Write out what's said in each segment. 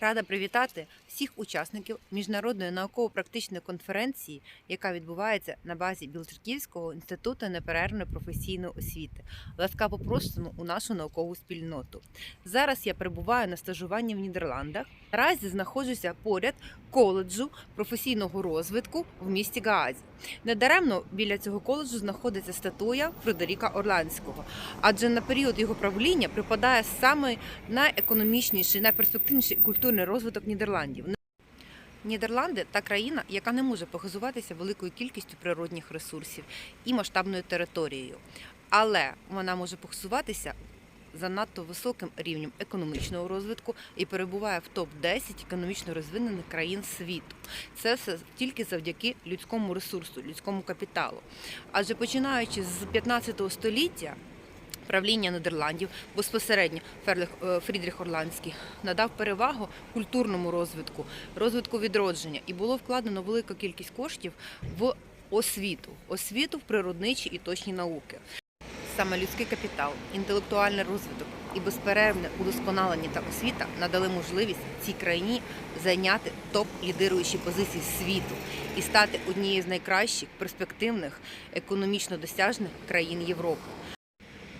Рада привітати всіх учасників міжнародної науково-практичної конференції, яка відбувається на базі Білоцерківського інституту неперервної професійної освіти. Ласкаво просимо у нашу наукову спільноту. Зараз я перебуваю на стажуванні в Нідерландах. Наразі знаходжуся поряд коледжу професійного розвитку в місті Гаазі. Недаремно біля цього коледжу знаходиться статуя Фредеріка Орландського, адже на період його правління припадає саме найекономічніший, найперспективніший культурний розвиток Нідерландів. Нідерланди та країна, яка не може похизуватися великою кількістю природних ресурсів і масштабною територією, але вона може похизуватися занадто високим рівнем економічного розвитку і перебуває в топ 10 економічно розвинених країн світу. Це все тільки завдяки людському ресурсу, людському капіталу. Адже починаючи з 15 століття. Правління Нідерландів безпосередньо е, Фрідріх Орландський надав перевагу культурному розвитку, розвитку відродження, і було вкладено велика кількість коштів в освіту, освіту в природничі і точні науки. Саме людський капітал, інтелектуальний розвиток і безперервне удосконалення та освіта надали можливість цій країні зайняти топ-лідируючі позиції світу і стати однією з найкращих перспективних економічно досяжних країн Європи.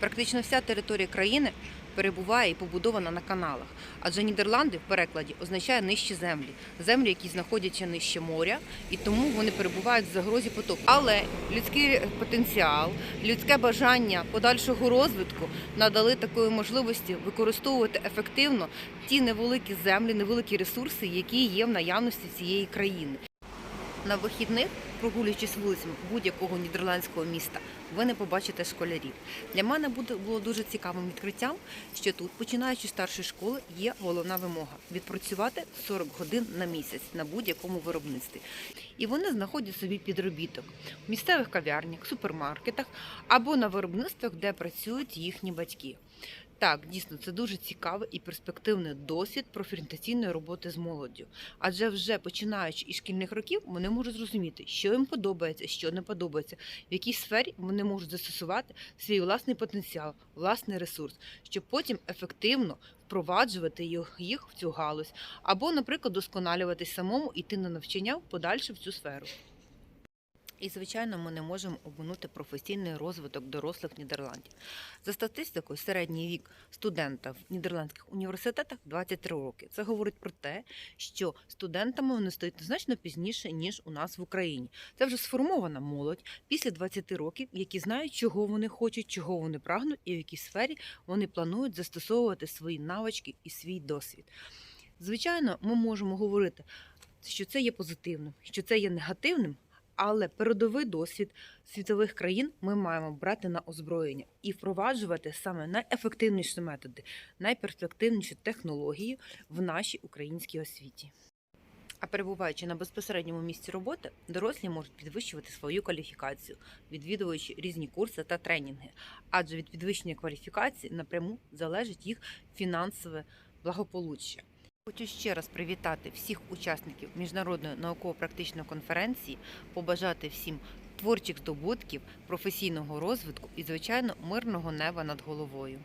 Практично вся територія країни перебуває і побудована на каналах, адже Нідерланди в перекладі означає нижчі землі, землі, які знаходяться нижче моря, і тому вони перебувають в загрозі потоку. Але людський потенціал, людське бажання подальшого розвитку надали такої можливості використовувати ефективно ті невеликі землі, невеликі ресурси, які є в наявності цієї країни. На вихідних, прогулюючись вулицями будь-якого нідерландського міста, ви не побачите школярів. Для мене було дуже цікавим відкриттям, що тут, починаючи з старшої школи, є головна вимога відпрацювати 40 годин на місяць на будь-якому виробництві. І вони знаходять собі підробіток в місцевих кав'ярнях, супермаркетах або на виробництвах, де працюють їхні батьки. Так, дійсно, це дуже цікавий і перспективний досвід профорієнтаційної роботи з молоддю. Адже вже починаючи із шкільних років, вони можуть зрозуміти, що їм подобається, що не подобається, в якій сфері вони можуть застосувати свій власний потенціал, власний ресурс, щоб потім ефективно впроваджувати їх- в цю галузь, або, наприклад, досконалюватись самому іти на навчання подальше в цю сферу. І, звичайно, ми не можемо обминути професійний розвиток дорослих Нідерландів. За статистикою, середній вік студента в нідерландських університетах 23 роки. Це говорить про те, що студентами вони стають значно пізніше, ніж у нас в Україні. Це вже сформована молодь після 20 років, які знають, чого вони хочуть, чого вони прагнуть, і в якій сфері вони планують застосовувати свої навички і свій досвід. Звичайно, ми можемо говорити, що це є позитивним, що це є негативним. Але передовий досвід світових країн ми маємо брати на озброєння і впроваджувати саме найефективніші методи, найперспективніші технології в нашій українській освіті. А перебуваючи на безпосередньому місці роботи, дорослі можуть підвищувати свою кваліфікацію, відвідуючи різні курси та тренінги. Адже від підвищення кваліфікації напряму залежить їх фінансове благополуччя. Хочу ще раз привітати всіх учасників міжнародної науково-практичної конференції, побажати всім творчих здобутків, професійного розвитку і, звичайно, мирного неба над головою.